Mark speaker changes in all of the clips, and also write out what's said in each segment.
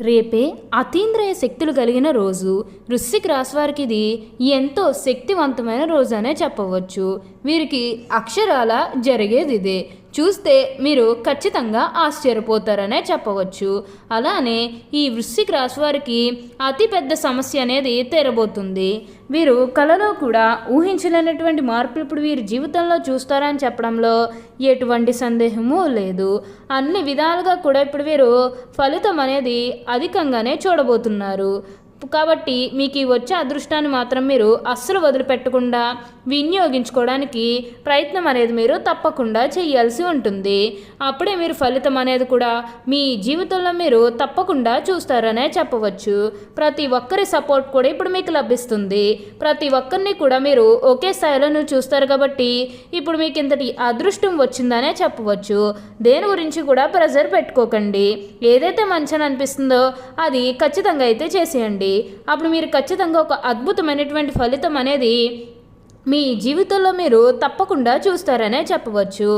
Speaker 1: రేపే అతీంద్రియ శక్తులు కలిగిన రోజు. వృశ్చిక రాశివారికి ఇది ఎంతో శక్తివంతమైన రోజు అనే చెప్పవచ్చు. వీరికి అక్షరాల జరిగేది ఇదే చూస్తే మీరు ఖచ్చితంగా ఆశ్చర్యపోతారనే చెప్పవచ్చు. అలానే ఈ వృశ్చిక రాశి వారికి అతిపెద్ద సమస్య అనేది తెరబోతుంది. వీరు కళలో కూడా ఊహించలేనటువంటి మార్పులు ఇప్పుడు వీరి జీవితంలో చూస్తారని చెప్పడంలో ఎటువంటి సందేహము లేదు. అన్ని విధాలుగా కూడా ఇప్పుడు వీరు ఫలితం అనేది అధికంగానే చూడబోతున్నారు. కాబట్టి మీకు ఈ వచ్చే అదృష్టాన్ని మాత్రం మీరు అస్సలు వదిలిపెట్టకుండా వినియోగించుకోవడానికి ప్రయత్నం అనేది మీరు తప్పకుండా చేయాల్సి ఉంటుంది. అప్పుడే మీరు ఫలితం అనేది కూడా మీ జీవితంలో మీరు తప్పకుండా చూస్తారనే చెప్పవచ్చు. ప్రతి ఒక్కరి సపోర్ట్ కూడా ఇప్పుడు మీకు లభిస్తుంది. ప్రతి ఒక్కరిని కూడా మీరు ఒకే స్థాయిలో నువ్వు చూస్తారు కాబట్టి ఇప్పుడు మీకు ఇంతటి అదృష్టం వచ్చిందనే చెప్పవచ్చు. దేని గురించి కూడా ప్రెజర్ పెట్టుకోకండి. ఏదైతే మంచి అనిపిస్తుందో అది ఖచ్చితంగా అయితే చేసేయండి. అప్పుడు మీరు ఖచ్చితంగా ఒక అద్భుతమైనటువంటి ఫలితం అనేది మీ జీవితంలో మీరు తప్పకుండా చూస్తారనే చెప్పవచ్చు.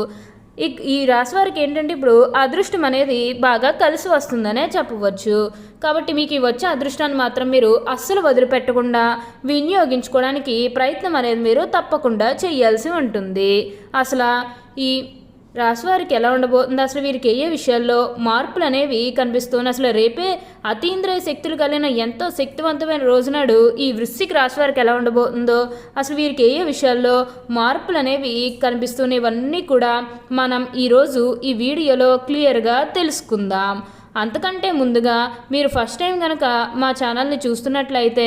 Speaker 1: ఈ రాశి వారికి ఏంటంటే ఇప్పుడు అదృష్టం అనేది బాగా కలిసి వస్తుందనే చెప్పవచ్చు. కాబట్టి మీకు ఈ వచ్చే అదృష్టాన్ని మాత్రం మీరు అస్సలు వదిలిపెట్టకుండా వినియోగించుకోవడానికి ప్రయత్నం అనేది మీరు తప్పకుండా చేయాల్సి ఉంటుంది. అసలు ఈ రాశివారికి ఎలా ఉండబోతుంది? అసలు వీరికి ఏ విషయాల్లో మార్పులు అనేవి కనిపిస్తుంది అసలు రేపే అతీంద్రియ శక్తులు కలిగిన ఎంతో శక్తివంతమైన రోజునాడు ఈ వృశ్చిక రాశి వారికి ఎలా ఉండబోతుందో అసలు వీరికి ఏ ఏ విషయాల్లో మార్పులు అనేవి కనిపిస్తున్నాయి? ఇవన్నీ కూడా మనం ఈరోజు ఈ వీడియోలో క్లియర్గా తెలుసుకుందాం. అంతకంటే ముందుగా మీరు ఫస్ట్ టైం కనుక మా ఛానల్ని చూస్తున్నట్లయితే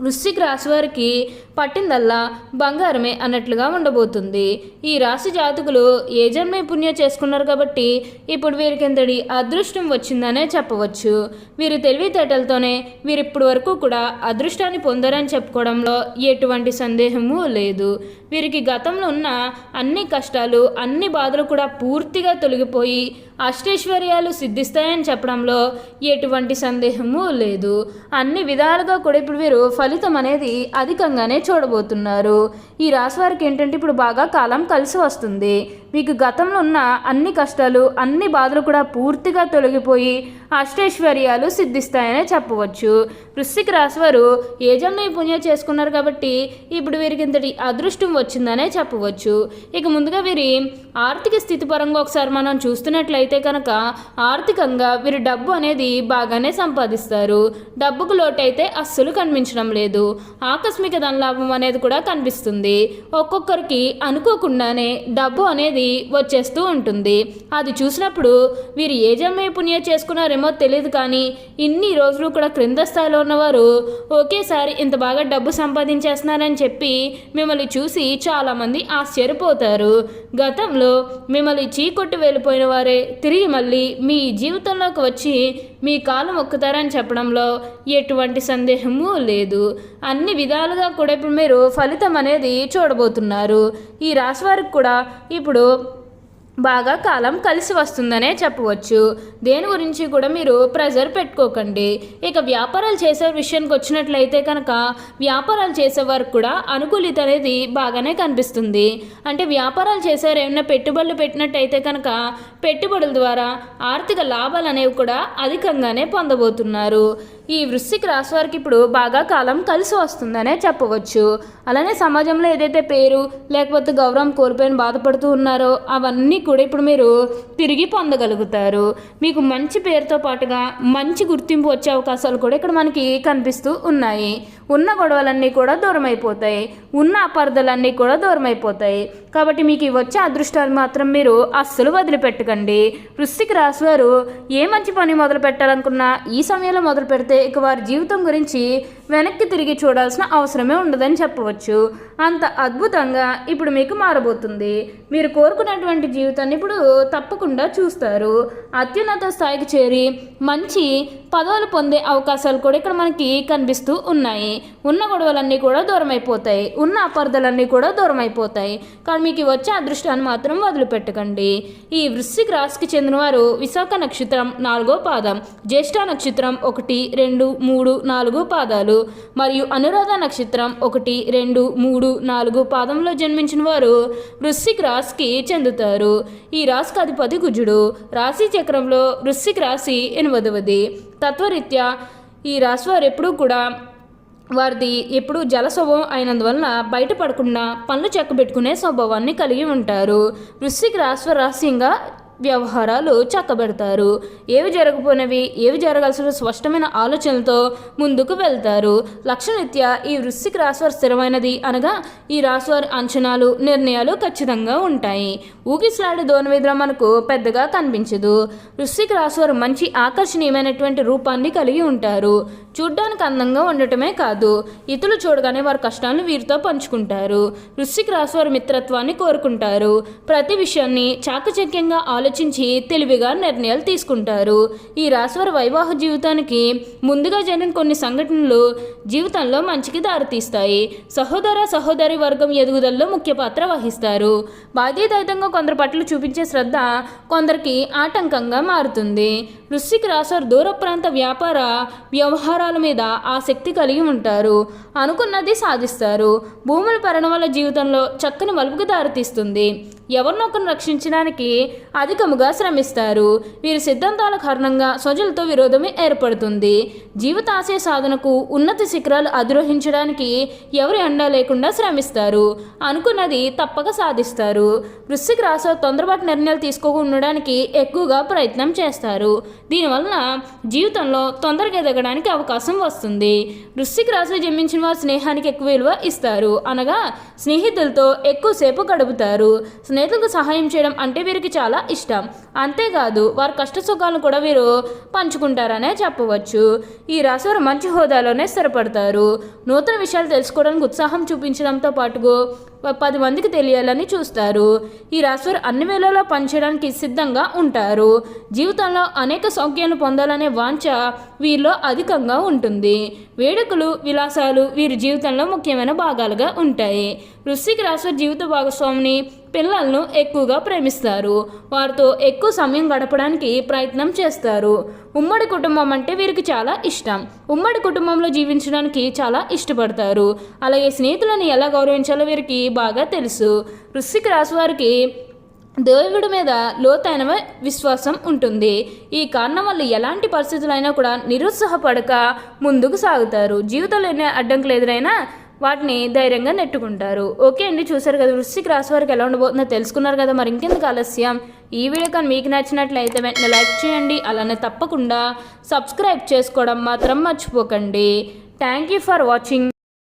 Speaker 1: వృశ్చిక రాశి వారికి పట్టిందల్లా బంగారమే అన్నట్లుగా ఉండబోతుంది. ఈ రాశి జాతకులు ఏ జన్మే పుణ్యం చేసుకున్నారు కాబట్టి ఇప్పుడు వీరికింతటి అదృష్టం వచ్చిందనే చెప్పవచ్చు. వీరి తెలివితేటలతోనే వీరిప్పటి వరకు కూడా అదృష్టాన్ని పొందారని చెప్పుకోవడంలో ఎటువంటి సందేహము లేదు. వీరికి గతంలో ఉన్న అన్ని కష్టాలు అన్ని బాధలు కూడా పూర్తిగా తొలగిపోయి అష్టైశ్వర్యాలు సిద్ధిస్తాయని చెప్పడంలో ఎటువంటి సందేహము లేదు. అన్ని విధాలుగా కూడా ఇప్పుడు వీరు ఫలితం అనేది అధికంగానే చూడబోతున్నారు. ఈ రాశి వారికి ఏంటంటే ఇప్పుడు బాగా కాలం కలిసి వస్తుంది. మీకు గతంలో ఉన్న అన్ని కష్టాలు అన్ని బాధలు కూడా పూర్తిగా తొలగిపోయి అష్టైశ్వర్యాలు సిద్ధిస్తాయనే చెప్పవచ్చు. వృశ్చిక రాశి వారు ఏ పుణ్యం చేసుకున్నారు కాబట్టి ఇప్పుడు వీరికి ఇంతటి అదృష్టం వచ్చిందనే చెప్పవచ్చు. ఇక ముందుగా వీరి ఆర్థిక స్థితి పరంగా ఒకసారి మనం చూస్తున్నట్లయితే కనుక ఆర్థికంగా వీరు డబ్బు అనేది బాగానే సంపాదిస్తారు. డబ్బుకు లోటైతే అస్సలు కనిపించడం లేదు. ఆకస్మిక ధనలాభం అనేది కూడా కనిపిస్తుంది. ఒక్కొక్కరికి అనుకోకుండానే డబ్బు అనేది వచ్చేస్తూ ఉంటుంది. అది చూసినప్పుడు వీరు ఏ జమ్మే పుణ్యం చేసుకున్నారేమో తెలియదు కానీ ఇన్ని రోజులు కూడా క్రింద స్థాయిలో ఉన్నవారు ఒకేసారి ఇంత బాగా డబ్బు సంపాదించేస్తున్నారని చెప్పి మిమ్మల్ని చూసి చాలామంది ఆశ్చర్యపోతారు. గతంలో మిమ్మల్ని చీకొట్టు వెళ్ళిపోయిన వారే తిరిగి మళ్ళీ మీ జీవితంలోకి వచ్చి మీ కాలు మొక్కుతారని చెప్పడంలో ఎటువంటి సందేహము లేదు. అన్ని విధాలుగా కూడా ఇప్పుడు మీరు ఫలితం అనేది చూడబోతున్నారు. ఈ రాశి వారికి కూడా ఇప్పుడు బాగా కాలం కలిసి వస్తుందనే చెప్పవచ్చు. దేని గురించి కూడా మీరు ప్రెజర్ పెట్టుకోకండి. ఇక వ్యాపారాలు చేసే విషయానికి వచ్చినట్లయితే కనుక వ్యాపారాలు చేసే వారికి కూడా అనుకూలిత అనేది బాగానే కనిపిస్తుంది. అంటే వ్యాపారాలు చేసేవారు ఏమైనా పెట్టుబడులు పెట్టినట్టయితే కనుక పెట్టుబడుల ద్వారా ఆర్థిక లాభాలు అనేవి కూడా అధికంగానే పొందబోతున్నారు. ఈ వృశ్చిక రాశి వారికి ఇప్పుడు బాగా కాలం కలిసి వస్తుందనే చెప్పవచ్చు. అలానే సమాజంలో ఏదైతే పేరు లేకపోతే గౌరవం కోల్పోయిన బాధపడుతూ ఉన్నారో అవన్నీ కూడా ఇప్పుడు మీరు తిరిగి పొందగలుగుతారు. మీకు మంచి పేరుతో పాటుగా మంచి గుర్తింపు వచ్చే అవకాశాలు కూడా ఇక్కడ మనకి కనిపిస్తూ ఉన్నాయి. ఉన్న గొడవలన్నీ కూడా దూరం అయిపోతాయి ఉన్న అపార్థాలన్నీ కూడా దూరం అయిపోతాయి కాబట్టి మీకు వచ్చే అదృష్టాలు మాత్రం మీరు అస్సలు వదిలిపెట్టకండి. వృశ్చిక రాశి వారు ఏ మంచి పని మొదలు పెట్టాలనుకున్నా ఈ సమయంలో మొదలు పెడితే ఇక వారి జీవితం గురించి వెనక్కి తిరిగి చూడాల్సిన అవసరమే ఉండదని చెప్పవచ్చు. అంత అద్భుతంగా ఇప్పుడు మీకు మారబోతుంది. మీరు కోరుకున్నటువంటి జీవితాన్ని ఇప్పుడు తప్పకుండా చూస్తారు. అత్యున్నత స్థాయికి చేరి మంచి పదవులు పొందే అవకాశాలు కూడా ఇక్కడ మనకి కనిపిస్తూ ఉన్నాయి. ఉన్న గొడవలన్నీ కూడా దూరం అయిపోతాయి ఉన్న అపార్థలన్నీ కూడా దూరం అయిపోతాయి కానీ మీకు వచ్చే అదృష్టాన్ని మాత్రం వదిలిపెట్టకండి. ఈ వృశ్చిక రాశికి చెందినవారు విశాఖ నక్షత్రం నాలుగో పాదం జ్యేష్ఠ నక్షత్రం ఒకటి రెండు మూడు నాలుగు పాదాలు మరియు అనురాధ నక్షత్రం ఒకటి రెండు మూడు నాలుగు పాదంలో జన్మించిన వారు వృశ్చిక రాశికి చెందుతారు. ఈ రాశికి అధిపతి కుజుడు. రాశి చక్రంలో వృశ్చిక రాశి ఎనిమిదవది. తత్వరీత్యా ఈ రాశి వారు ఎప్పుడూ కూడా వారిది ఎప్పుడు జల స్వభావం అయినందువలన బయటపడకుండా పనులు చెక్కబెట్టుకునే స్వభావాన్ని కలిగి ఉంటారు. వృశ్చిక రాశి రహస్యంగా వ్యవహారాలు చక్కబెడతారు. ఏవి జరగపోయినవి ఏవి జరగాల్సిన స్పష్టమైన ఆలోచనలతో ముందుకు వెళ్తారు. లక్షణరీత్యా ఈ వృశ్చిక రాశివారు స్థిరమైనది అనగా ఈ రాశివారి అంచనాలు నిర్ణయాలు ఖచ్చితంగా ఉంటాయి. ఊగిసలాడే దోనవేద్ర మనకు పెద్దగా కనిపించదు. వృశ్చిక రాశివారు మంచి ఆకర్షణీయమైనటువంటి రూపాన్ని కలిగి ఉంటారు. చూడ్డానికి అందంగా ఉండటమే కాదు ఇతరులు చూడగానే వారి కష్టాలను వీరితో పంచుకుంటారు. వృశ్చిక రాశి వారి మిత్రత్వాన్ని కోరుకుంటారు. ప్రతి విషయాన్ని చాకచక్యంగా ఆలోచించి తెలివిగా నిర్ణయాలు తీసుకుంటారు. ఈ రాశివారి వైవాహ జీవితానికి ముందుగా జరిగిన కొన్ని సంఘటనలు జీవితంలో మంచికి దారితీస్తాయి. సహోదర సహోదరి వర్గం ఎదుగుదలలో ముఖ్య పాత్ర వహిస్తారు. బాధ్యతాయుతంగా కొందరి పట్ల చూపించే శ్రద్ధ కొందరికి ఆటంకంగా మారుతుంది. వృశ్చిక రాశివారు దూర ప్రాంత వ్యాపార వ్యవహారాల మీద ఆసక్తి కలిగి ఉంటారు. అనుకున్నది సాధిస్తారు. భూముల పరణ వల్ల జీవితంలో చక్కని మలుపుకు దారితీస్తుంది. ఎవరినొకరిని రక్షించడానికి అధికముగా శ్రమిస్తారు. వీరి సిద్ధాంతాల కారణంగా స్వజలతో విరోధమే ఏర్పడుతుంది. జీవితాశయ సాధనకు ఉన్నత శిఖరాలు అధిరోహించడానికి ఎవరి అండా లేకుండా శ్రమిస్తారు. అనుకున్నది తప్పక సాధిస్తారు. వృశ్చిక రాశి తొందరపాటు నిర్ణయాలు తీసుకోకుండడానికి ఎక్కువగా ప్రయత్నం చేస్తారు. దీనివలన జీవితంలో తొందరగా ఎదగడానికి అవకాశం వస్తుంది. వృశ్చిక రాశిలో జన్మించిన వారు స్నేహానికి ఎక్కువ విలువ ఇస్తారు. అనగా స్నేహితులతో ఎక్కువసేపు గడుపుతారు. స్నేహితులకు సహాయం చేయడం అంటే వీరికి చాలా ఇష్టం. అంతేకాదు వారి కష్ట సుఖాలను కూడా వీరు పంచుకుంటారనే చెప్పవచ్చు. ఈ రాశివారు మంచి హోదాలోనే స్థిరపడతారు. నూతన విషయాలు తెలుసుకోవడానికి ఉత్సాహం చూపించడంతో పాటుగా పది మందికి తెలియాలని చూస్తారు. ఈ రాశివారు అన్ని వేళల్లో పనిచేయడానికి సిద్ధంగా ఉంటారు. జీవితంలో అనేక సౌఖ్యాలను పొందాలనే వాంఛ వీరిలో అధికంగా ఉంటుంది. వేడుకలు విలాసాలు వీరి జీవితంలో ముఖ్యమైన భాగాలుగా ఉంటాయి. వృశ్చిక రాశి జీవిత భాగస్వామిని పిల్లలను ఎక్కువగా ప్రేమిస్తారు. వారితో ఎక్కువ సమయం గడపడానికి ప్రయత్నం చేస్తారు. ఉమ్మడి కుటుంబం అంటే వీరికి చాలా ఇష్టం. ఉమ్మడి కుటుంబంలో జీవించడానికి చాలా ఇష్టపడతారు. అలాగే స్నేహితులను ఎలా గౌరవించాలో వీరికి బాగా తెలుసు. వృశ్చిక రాశి వారికి దేవుడి మీద లోతైన విశ్వాసం ఉంటుంది. ఈ కారణం వల్ల ఎలాంటి పరిస్థితులైనా కూడా నిరుత్సాహపడక ముందుకు సాగుతారు. జీవితంలో ఎన్ని అడ్డంకులు ఎదురైనా వాటిని ధైర్యంగా నెట్టుకుంటారు. ఓకే అండి చూసారు కదా వృశ్చిక రాశి వారికి ఎలా ఉండబోతుందో తెలుసుకున్నారు కదా మరి ఇంకెందుకు ఆలస్యం? ఈ వీడియో కానీ మీకు నచ్చినట్లయితే వెంటనే లైక్ చేయండి అలానే తప్పకుండా సబ్స్క్రైబ్ చేసుకోవడం మాత్రం మర్చిపోకండి. Thank you for watching